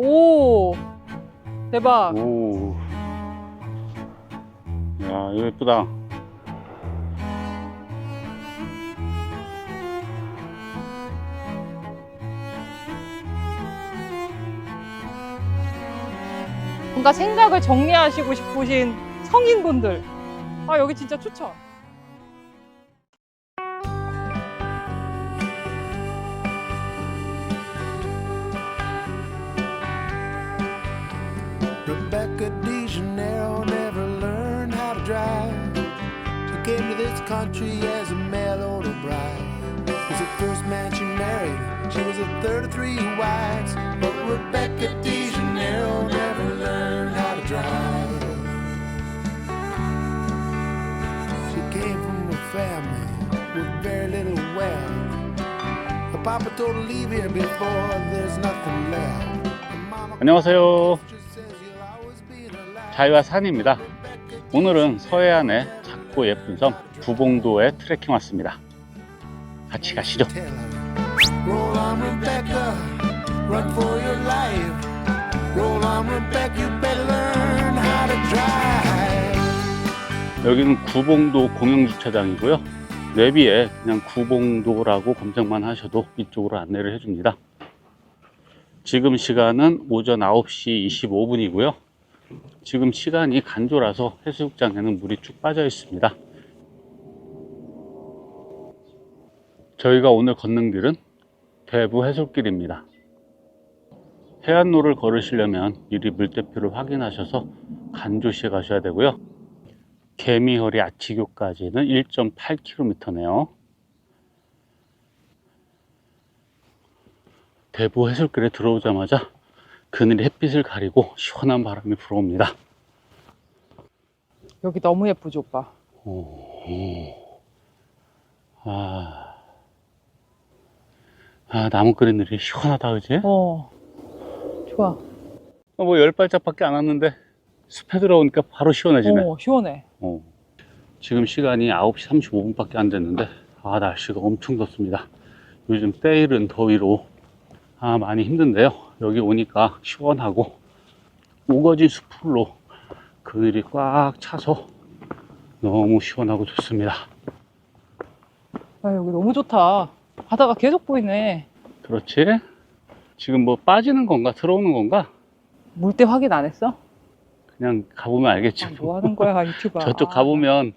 오 대박 오. 야, 이거 예쁘다. 뭔가 생각을 정리하시고 싶으신 성인분들 아 여기 진짜 추천 country as a mail order bride. Was the first man she married. She was the third of three wives. But Rebecca DeJaneiro never learned how to drive. She came from a family with very little wealth. Her papa told her leave here before there's nothing left. 안녕하세요. 자유와 산입니다. 오늘은 서해안의 작고 예쁜 섬 부봉도에 트레킹 왔습니다. 같이 가시죠. 여기는 구봉도 공영주차장이고요. 내비에 그냥 구봉도라고 검색만 하셔도 이쪽으로 안내를 해줍니다. 지금 시간은 오전 9시 25분이고요. 지금 시간이 간조라서 해수욕장에는 물이 쭉 빠져 있습니다. 저희가 오늘 걷는 길은 대부 해솔길입니다. 해안로를 걸으시려면 미리 물대표를 확인하셔서 간조시에 가셔야 되고요. 개미허리 아치교까지는 1.8km네요. 대부 해수길에 들어오자마자 그늘이 햇빛을 가리고 시원한 바람이 불어옵니다. 여기 너무 예쁘죠 오빠 오, 오. 아, 아 나무 그늘이 시원하다 그지? 어 좋아 어, 뭐 열 발짝밖에 안 왔는데 숲에 들어오니까 바로 시원해지네. 어 시원해 어. 지금 시간이 9시 35분밖에 안 됐는데 아 날씨가 엄청 덥습니다 요즘 때이른 더위로 아 많이 힘든데요 여기 오니까 시원하고 우거진 숲으로 그늘이 꽉 차서 너무 시원하고 좋습니다 아 여기 너무 좋다 바다가 계속 보이네. 그렇지? 지금 뭐 빠지는 건가? 들어오는 건가? 물때 확인 안 했어? 그냥 가보면 알겠지 아, 뭐 하는 거야 유튜버. 저쪽 가보면.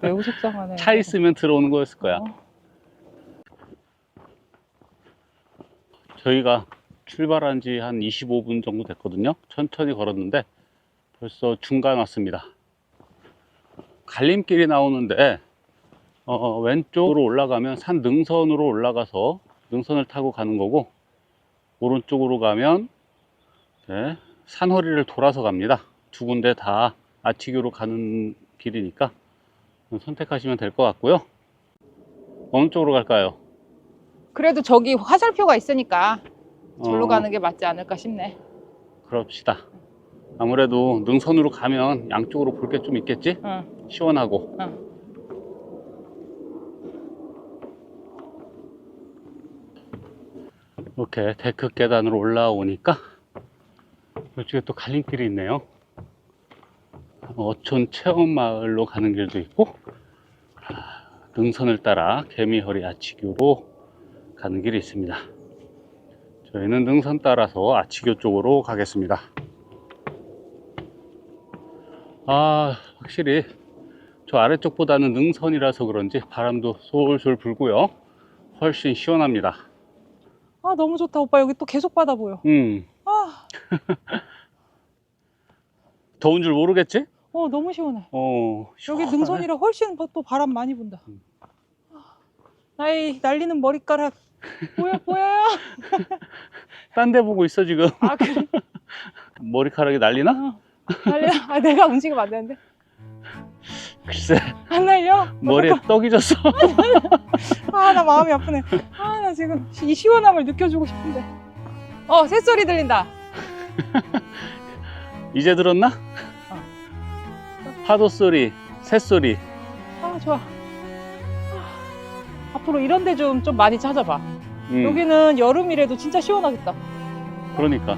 매우 속상하네. 차 있으면 들어오는 거였을 거야. 어. 저희가 출발한 지 한 25분 정도 됐거든요. 천천히 걸었는데 벌써 중간 왔습니다. 갈림길이 나오는데 어, 왼쪽으로 올라가면 산 능선으로 올라가서 능선을 타고 가는 거고 오른쪽으로 가면 네, 산허리를 돌아서 갑니다. 두 군데 다 아치교로 가는 길이니까 선택하시면 될 것 같고요. 어느 쪽으로 갈까요? 그래도 저기 화살표가 있으니까 절로 어, 가는 게 맞지 않을까 싶네 그럽시다. 아무래도 능선으로 가면 양쪽으로 볼 게 좀 있겠지? 응. 시원하고. 응. 이렇게 데크 계단으로 올라오니까 이쪽에 또 갈림길이 있네요. 어촌 체험마을로 가는 길도 있고 아, 능선을 따라 개미허리 아치교로 가는 길이 있습니다. 저희는 능선 따라서 아치교 쪽으로 가겠습니다. 아, 확실히 저 아래쪽보다는 능선이라서 그런지 바람도 솔솔 불고요. 훨씬 시원합니다. 아 너무 좋다 오빠 여기 또 계속 바다 보여 음, 아, 더운 줄 모르겠지? 어 너무 시원해 어, 여기 시원하네. 능선이라 훨씬 또 바람 많이 분다 음. 나의 날리는 머리카락 보여 보여요? 딴데 보고 있어, 지금. 아 그래? 머리카락이 날리나? 어. 날려 아 내가 움직이면 안 되는데 글쎄, 안 날려? 머리에 떡이 졌어. 아 나 마음이 아프네 아 나 지금 이 시원함을 느껴주고 싶은데 어 새소리 들린다 이제 들었나? 어. 파도 소리, 새 소리. 아 좋아 아, 앞으로 이런 데 좀 좀 많이 찾아봐 음, 여기는 여름이라도 진짜 시원하겠다 그러니까.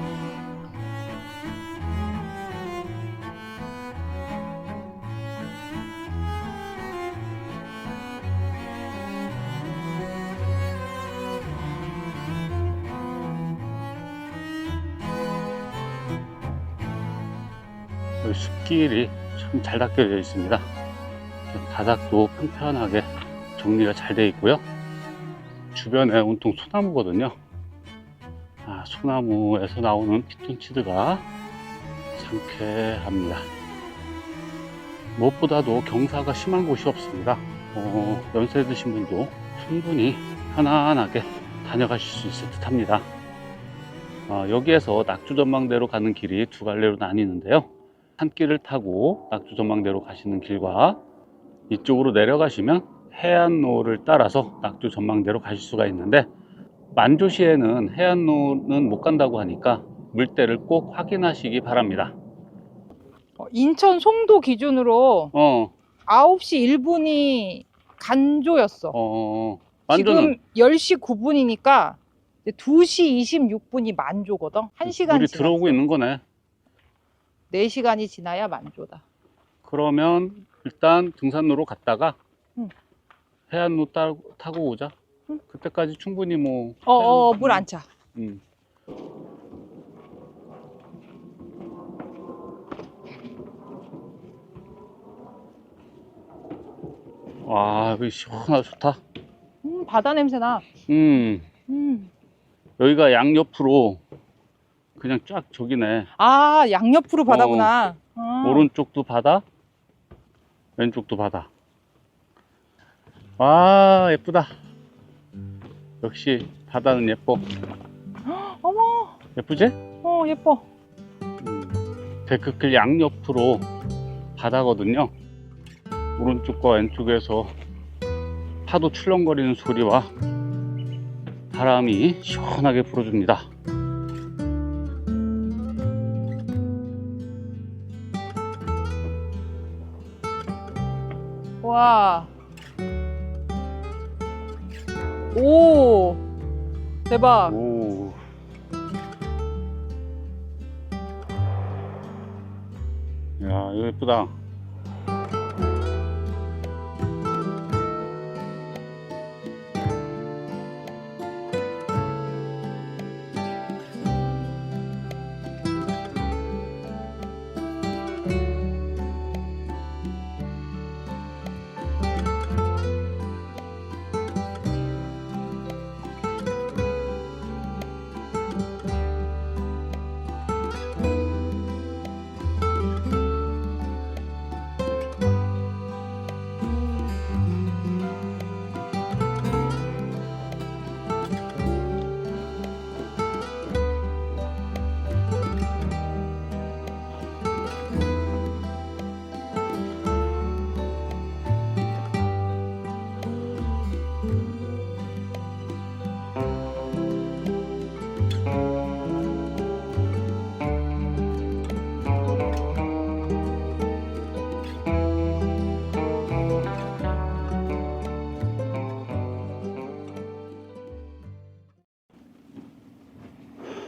숲길이 참 잘 닦여져 있습니다. 바닥도 평평하게 정리가 잘 되어 있고요. 주변에 온통 소나무거든요. 아, 소나무에서 나오는 피톤치드가 상쾌합니다. 무엇보다도 경사가 심한 곳이 없습니다. 어, 연세 드신 분도 충분히 편안하게 다녀가실 수 있을 듯 합니다. 어, 여기에서 낙주 전망대로 가는 길이 두 갈래로 나뉘는데요. 산길을 타고 낙주 전망대로 가시는 길과 이쪽으로 내려가시면 해안로를 따라서 낙주 전망대로 가실 수가 있는데 만조시에는 해안로는 못 간다고 하니까 물때를 꼭 확인하시기 바랍니다. 어, 인천 송도 기준으로 어, 9시 1분이 간조였어. 어, 만조는 지금 10시 9분이니까 2시 26분이 만조거든. 1시간 물이 지났어. 들어오고 있는 거네. 4시간이 지나야 만조다. 그러면 일단 등산로로 갔다가 응. 해안로 따, 타고 오자. 응. 그때까지 충분히 뭐. 어, 어, 해안- 물안 차. 음. 와, 여기 시원하다, 좋다. 음, 바다 냄새 나. 음, 음. 여기가 양옆으로 그냥 쫙 저기네. 아, 양옆으로 바다구나. 아. 오른쪽도 바다, 왼쪽도 바다. 와, 예쁘다. 역시 바다는 예뻐. 어머, 예쁘지? 어, 예뻐. 음, 데크길 양옆으로 바다거든요. 오른쪽과 왼쪽에서 파도 출렁거리는 소리와 바람이 시원하게 불어줍니다. 와. 오. 대박. 오. 야, 이거 예쁘다.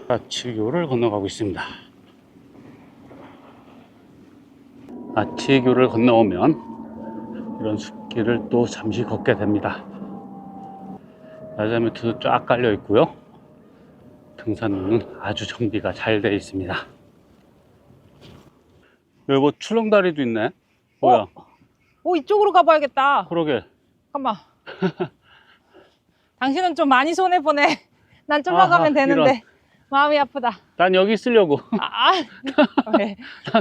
아치교를 건너가고 있습니다. 아치교를 건너오면 이런 숲길을 또 잠시 걷게 됩니다. 야자매트도 쫙 깔려 있고요. 등산로는 아주 정비가 잘 되어 있습니다. 여기 뭐 출렁다리도 있네. 뭐야? 오, 이쪽으로 가봐야겠다. 그러게. 잠깐만. 당신은 좀 많이 손해보네. 난 좀만 아하, 가면 되는데. 이런. 마음이 아프다. 난 여기 있으려고. 아, 왜,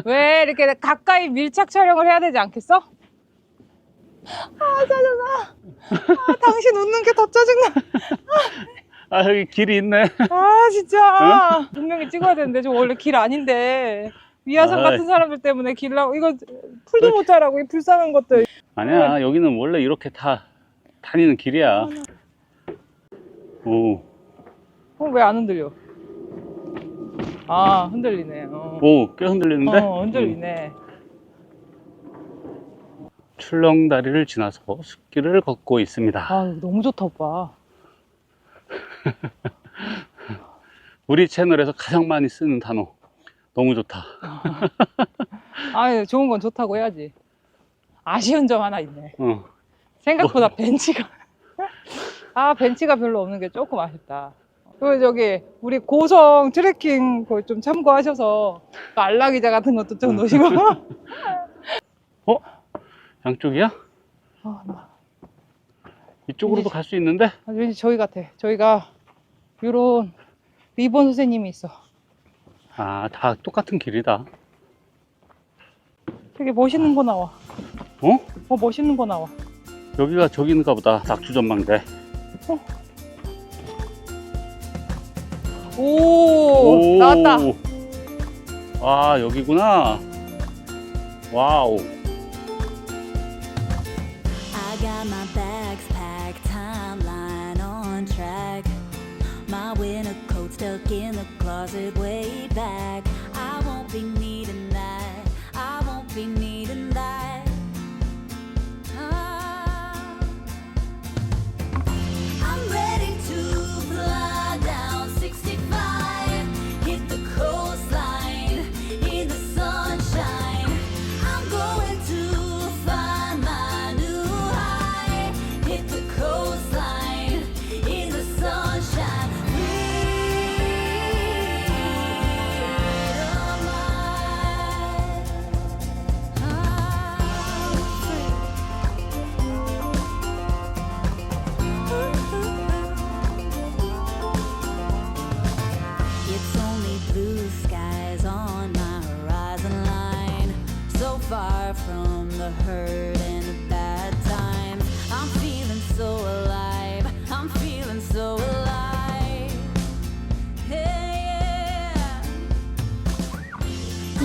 왜 이렇게 가까이 밀착 촬영을 해야 되지 않겠어? 아, 짜증나. 아, 당신 웃는 게 더 짜증나. 아, 여기 길이 있네. 아, 진짜. 분명히 찍어야 되는데, 저 원래 길 아닌데. 위화상 아이. 같은 사람들 때문에 길 나, 이거 풀도 못 자라고, 이 불쌍한 것들. 아니야, 여기는 원래 이렇게 다 다니는 길이야. 오, 어, 왜 안 흔들려? 아, 흔들리네. 어, 오, 꽤 흔들리는데? 어 흔들리네. 음, 출렁다리를 지나서 숲길을 걷고 있습니다. 아, 너무 좋다, 오빠. 우리 채널에서 가장 많이 쓰는 단어. 너무 좋다. 아, 좋은 건 좋다고 해야지. 아쉬운 점 하나 있네. 어, 생각보다 벤치가. 아, 벤치가 별로 없는 게 조금 아쉽다. 그 저기 우리 고성 트레킹 그거 좀 참고하셔서 그 알라기자 같은 것도 좀 놓으시고. 양쪽이야? 아, 나 이쪽으로도 갈 수 있는데? 아, 왠지 저희 같아. 저희가 요런 리본 선생님이 있어. 아, 다 똑같은 길이다. 되게 멋있는 거 나와. 어? 어 멋있는 거 나와. 여기가 저기인가 보다. 낙주전망대. 오, 나왔다. 아, 여기구나. 와우. I got my bags packed, timeline on track. My winter coat stuck in the closet way back. I won't be needing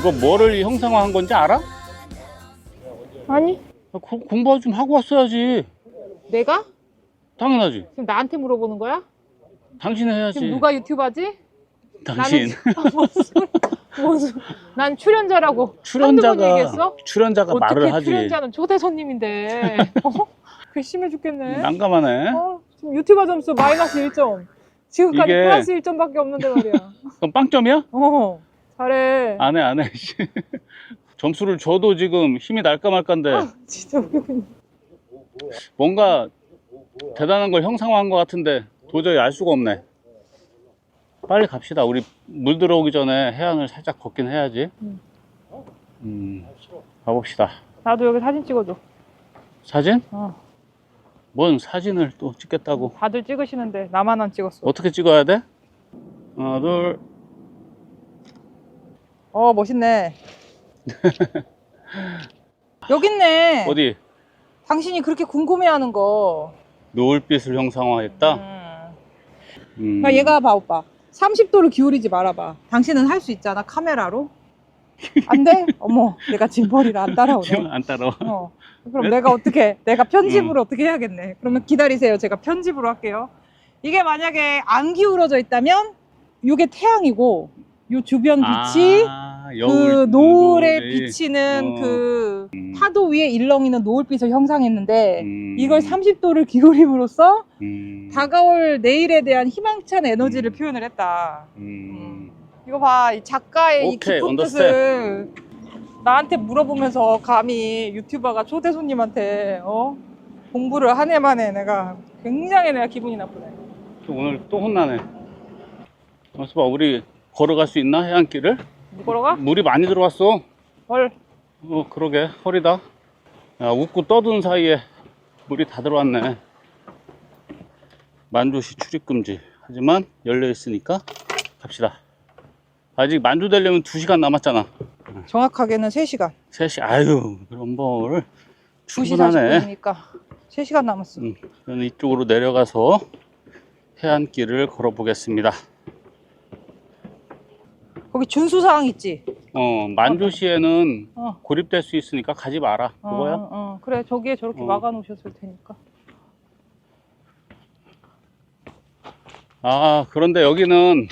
이거 뭐를 형상화한 건지 알아? 아니 아, 구- 공부 좀 하고 왔어야지. 내가 당연하지. 지금 나한테 물어보는 거야? 당신 해야지. 지금 누가 유튜버지? 당신. 무슨 무슨 난 출연자라고 출연자가 얘기했어? 출연자가 어떻게 말을 하지. 출연자는 초대 손님인데 어? 괘씸해 죽겠네. 난감하네. 어, 지금 유튜버 점수 마이너스 1점. 지금까지 이게- 플러스 1점밖에 없는데 말이야. 그럼 빵점이야? 어, 잘해. 안 해, 안 해. 씨. 점수를 줘도 지금 힘이 날까 말까인데 아, 진짜 웃기네. 뭔가 대단한 걸 형상화한 것 같은데 도저히 알 수가 없네. 빨리 갑시다. 우리 물 들어오기 전에 해안을 살짝 걷긴 해야지. 음. 음, 가봅시다. 나도 여기 사진 찍어줘. 사진? 어, 뭔 사진을 또 찍겠다고. 다들 찍으시는데 나만 안 찍었어. 어떻게 찍어야 돼? 하나, 둘. 어, 멋있네. 여기 있네. 어디? 당신이 그렇게 궁금해하는 거. 노을빛을 형상화했다? 음. 음. 얘가 봐 오빠 30도를 기울이지 말아봐 당신은 할 수 있잖아 카메라로 안 돼? 어머 내가 짐벌이를 안 따라오네 안 따라와. 어. 그럼 내가 어떻게 내가 편집으로 어떻게 해야겠네 그러면 기다리세요 제가 편집으로 할게요 이게 만약에 안 기울어져 있다면 이게 태양이고 요 주변 빛이 아, 그 여울, 노을에 노을이. 비치는 어. 그 음. 파도 위에 일렁이는 노을빛을 형상했는데 음. 이걸 30도를 기울임으로써 음. 다가올 내일에 대한 희망찬 에너지를 음. 표현을 했다. 음. 이거 봐, 이 작가의 이 오케이, 깊은. 뜻을 나한테 물어보면서 감히 유튜버가 초대 손님한테 어? 공부를 한 해 만에 내가 굉장히 내가 기분이 나쁘네. 또 오늘 또 혼나네. 봐, 우리 걸어갈 수 있나? 해안길을? 누구로가? 물이 많이 들어왔어. 헐, 어, 그러게. 허리다. 야, 웃고 떠드는 사이에 물이 다 들어왔네. 만조시 출입 금지. 하지만 열려 있으니까 갑시다. 아직 만조되려면 2시간 남았잖아. 정확하게는 3시간. 3시, 아유, 그럼 뭘. 2시 충분하네. 40분이니까 3시간 남았어. 음, 저는 이쪽으로 내려가서 해안길을 걸어보겠습니다. 거기 준수사항 있지? 어, 만조시에는 어. 고립될 수 있으니까 가지 마라. 그거야? 어, 어, 그래, 저기에 저렇게 어. 막아 놓으셨을 테니까. 아, 그런데 여기는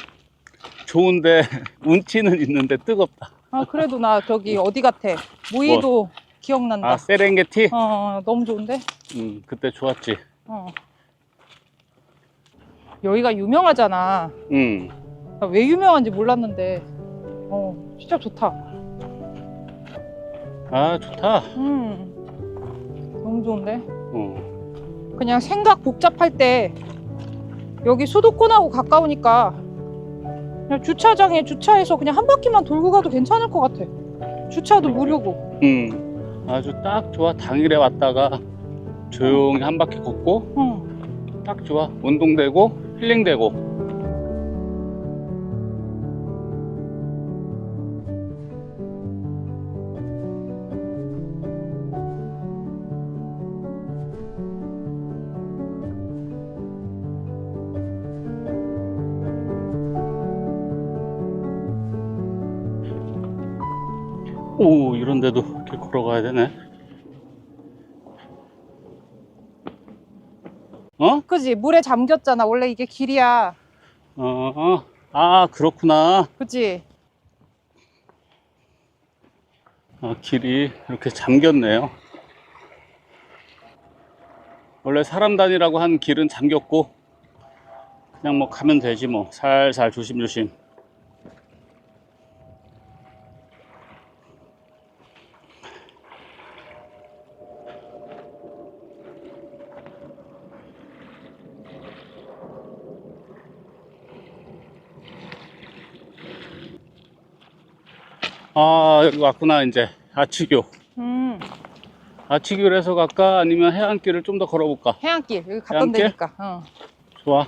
좋은데 운치는 있는데 뜨겁다. 아, 그래도 나 저기 어디 같아? 무의도 기억난다. 아, 세렝게티? 어, 어, 너무 좋은데? 음, 그때 좋았지. 어. 여기가 유명하잖아. 음, 나 왜 유명한지 몰랐는데. 어, 진짜 좋다. 아, 좋다. 음. 너무 좋은데? 어, 그냥 생각 복잡할 때 여기 수도권하고 가까우니까 그냥 주차장에 주차해서 그냥 한 바퀴만 돌고 가도 괜찮을 것 같아. 주차도 무료고. 음, 아주 딱 좋아. 당일에 왔다가 조용히 한 바퀴 걷고 응. 딱 좋아. 운동되고 힐링되고. 걸어가야 되네. 어? 그지? 물에 잠겼잖아. 원래 이게 길이야. 어, 어. 아, 그렇구나. 그지? 아, 길이 이렇게 잠겼네요. 원래 사람 다니라고 한 길은 잠겼고, 그냥 뭐 가면 되지 뭐. 살살 조심조심. 아, 여기 왔구나, 이제. 아치교. 음. 아치교를 해서 갈까? 아니면 해안길을 좀 더 걸어볼까? 해안길. 여기 갔던 해안길? 데니까. 어. 좋아.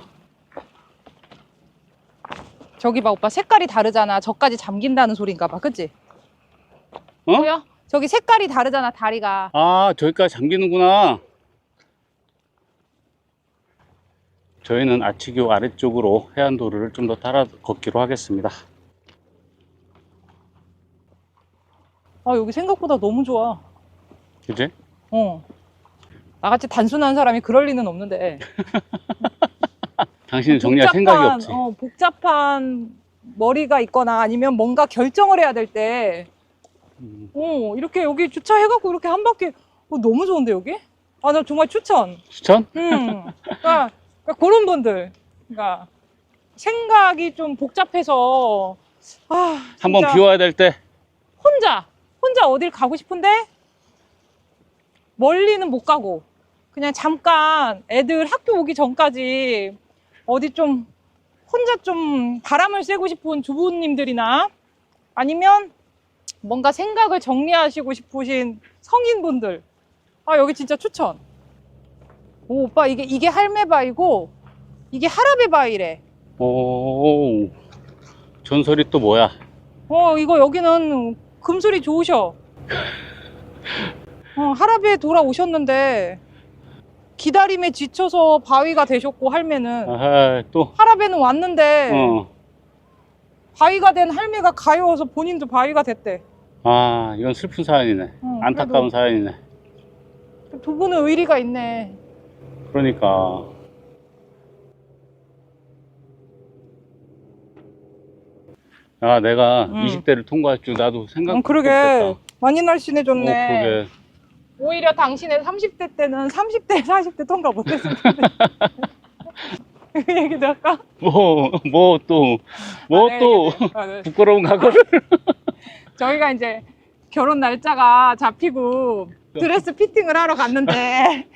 저기 봐, 오빠. 색깔이 다르잖아. 저까지 잠긴다는 소린가 봐. 그지? 어? 보여? 저기 색깔이 다르잖아, 다리가. 아, 저기까지 잠기는구나. 저희는 아치교 아래쪽으로 해안도로를 좀 더 따라 걷기로 하겠습니다. 아, 여기 생각보다 너무 좋아. 그지? 어. 나같이 단순한 사람이 그럴 리는 없는데. 당신은 정리할 생각이 없지. 어, 복잡한 머리가 있거나 아니면 뭔가 결정을 해야 될 때, 음, 어, 이렇게 여기 주차해갖고 이렇게 한 바퀴, 어, 너무 좋은데, 여기? 아, 나 정말 추천. 추천? 음. 그러니까, 그러니까 그런 분들. 그러니까, 생각이 좀 복잡해서, 아, 한번 진짜 비워야 될 때. 혼자, 혼자 어딜 가고 싶은데, 멀리는 못 가고, 그냥 잠깐 애들 학교 오기 전까지 어디 좀 혼자 좀 바람을 쐬고 싶은 주부님들이나 아니면 뭔가 생각을 정리하시고 싶으신 성인분들. 아, 여기 진짜 추천. 오, 오빠, 이게, 이게 할매바위고, 이게 하라베바위래. 오, 전설이 또 뭐야? 어, 이거 여기는 금술이 좋으셔. 어, 하라베에 돌아오셨는데, 기다림에 지쳐서 바위가 되셨고, 할매는. 아하, 또, 하라베는 왔는데, 어. 바위가 된 할매가 가여워서 본인도 바위가 됐대. 아, 이건 슬픈 사연이네. 어, 안타까운 사연이네. 두 분은 의리가 있네. 그러니까. 아, 내가 음. 20대를 통과할 줄 나도 생각 어, 그러게. 못했다. 많이 어, 날씬해졌네. 그러게. 오히려 당신의 30대 때는 30대, 40대 통과 못했을 텐데. 그 얘기도 할까? 뭐, 뭐 또, 뭐 아, 네, 또, 네, 네. 아, 네. 부끄러운 각오를. 저희가 이제 결혼 날짜가 잡히고 드레스 피팅을 하러 갔는데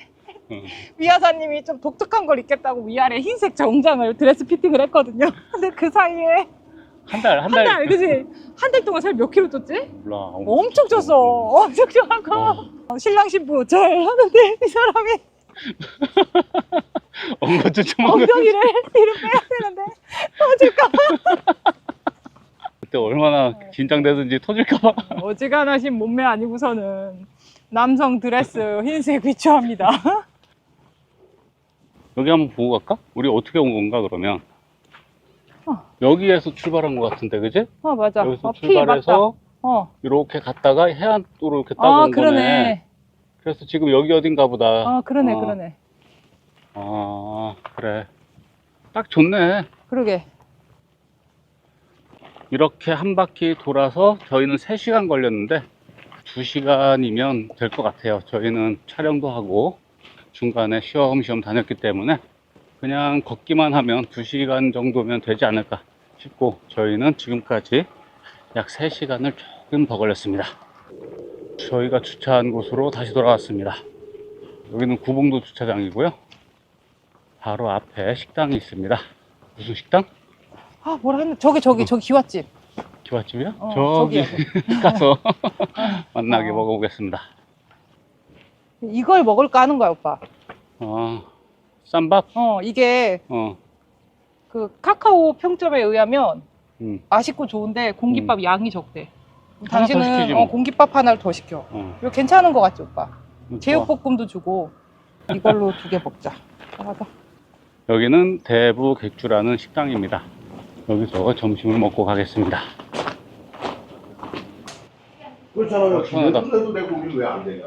응. 위아사님이 좀 독특한 걸 입겠다고 위아래 흰색 정장을 드레스 피팅을 했거든요. 근데 그 사이에 한 달, 한한 달. 달, 그지? 한 달 동안 살 몇 킬로 쪘지? 몰라. 엄청 쪘어. 엄청 쪄갖고 어. 신랑 신부 잘 하는데 이 사람이 엉거주 주먹을. 엉덩이를 뒤로 빼야 되는데 터질까 봐. 그때 얼마나 네. 긴장되든지 터질까봐. 어지간하신 몸매 아니고서는 남성 드레스 흰색 비추합니다. 여기 한번 보고 갈까? 우리 어떻게 온 건가, 그러면? 어. 여기에서 출발한 것 같은데, 그지? 어 맞아. 여기서 어, 피. 출발해서 어. 이렇게 갔다가 해안도로 이렇게 따고 아온 거네. 그러네. 그래서 지금 여기 어딘가 보다. 아 그러네 어. 그러네. 아, 그래. 딱 좋네. 그러게. 이렇게 한 바퀴 돌아서 저희는 3시간 걸렸는데 2시간이면 될 것 같아요. 저희는 촬영도 하고 중간에 쉬엄쉬엄 다녔기 때문에 그냥 걷기만 하면 2시간 정도면 되지 않을까 싶고 저희는 지금까지 약 3시간을 조금 더 걸렸습니다. 저희가 주차한 곳으로 다시 돌아왔습니다. 여기는 구봉도 주차장이고요. 바로 앞에 식당이 있습니다. 무슨 식당? 아 뭐라 했나? 저기 저기 저기 기와집. 기와집이요? 어, 저기 저기요. 가서 만나게 어. 먹어보겠습니다. 이걸 먹을까 하는 거야 오빠. 어, 쌈밥? 어 이게 어, 그 카카오 평점에 의하면 음, 맛있고 좋은데 공깃밥 양이 적대. 하나 더 시키지 당신은 뭐. 어, 공깃밥 하나를 더 시켜. 어. 이거 괜찮은 거 같지 오빠? 좋아. 제육볶음도 주고 이걸로 두 개 먹자. 하다. 여기는 대부 객주라는 식당입니다. 여기서 점심을 먹고 가겠습니다. 그렇잖아요. 시원하다. 그래도 내 고기 왜안 되냐?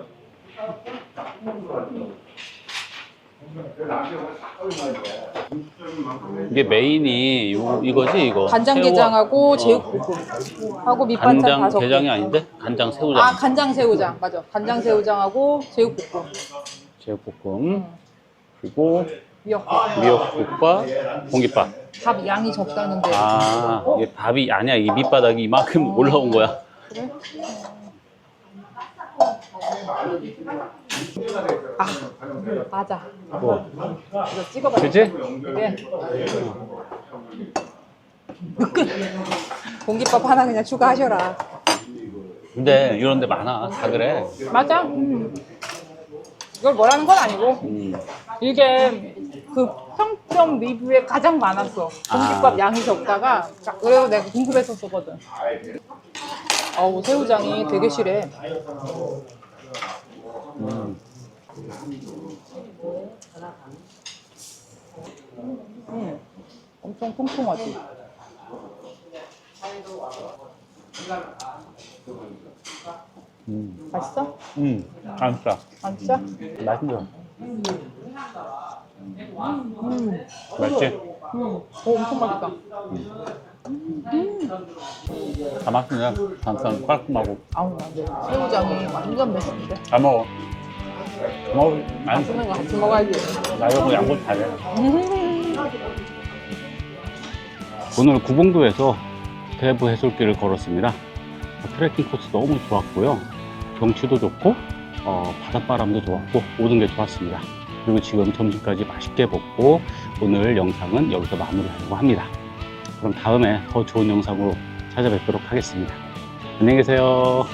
이게 메인이 요, 이거지 이거? 간장게장하고 어. 제육볶음 하고 밑반찬 간장 다섯 개. 게장이 아닌데? 간장 새우장. 아 간장 새우장 맞아. 간장 새우장하고 제육볶음. 제육볶음. 그리고 미역국. 미역국과 공깃밥. 밥 양이 적다는데. 아, 이게 밥이 아니야. 이 밑바닥이 이만큼 올라온 거야. 그래? 아 맞아. 뭐, 이거 찍어봐. 그지? 이게 끝. 공깃밥 하나 그냥 추가하셔라. 근데 이런 데 많아. 다 그래. 맞아. 음. 이걸 뭐라는 건 아니고 음. 이게 그 평점 리뷰에 가장 많았어. 공깃밥 아. 양이 적다가 그래서 내가 궁금했었거든. 어우 새우장이 되게 실해. 음. 음, 엄청 통통하지. 음. 맛있어? 음. 안 싸. 안 진짜? 맛있어. 음, 맛있지? 음, 오, 엄청 맛있다. 다 맛있네. 단짠 깔끔하고. 아우. 새우장이 완전 맛있는데. 잘 먹어. 먹어. 안 맛있는 거 같이 먹어야지. 나 이거 양보 잘해. 오늘 구봉도에서 대부 해솔길을 걸었습니다. 트레킹 코스 너무 좋았고요. 경치도 좋고, 어, 바닷바람도 좋았고, 모든 게 좋았습니다. 그리고 지금 점심까지 맛있게 먹고, 오늘 영상은 여기서 마무리하려고 합니다. 그럼 다음에 더 좋은 영상으로 찾아뵙도록 하겠습니다. 안녕히 계세요.